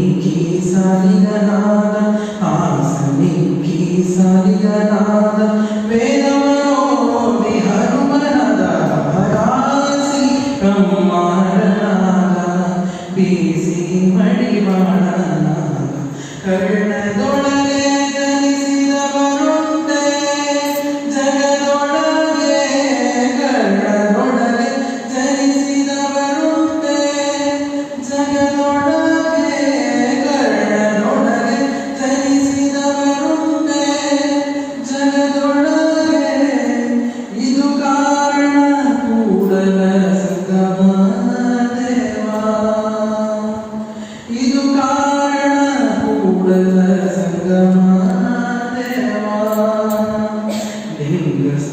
నీకి సాలిగనాద ఆశ నీకి సాలిగనాద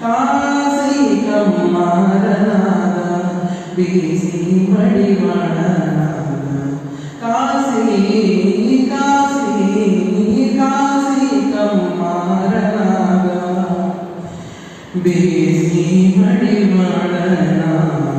ஆசை கம்மாறனாக பேசி வழிவாடனாக காசி காசி காசி கம்மாறனாக பேசி வழிவாடனாக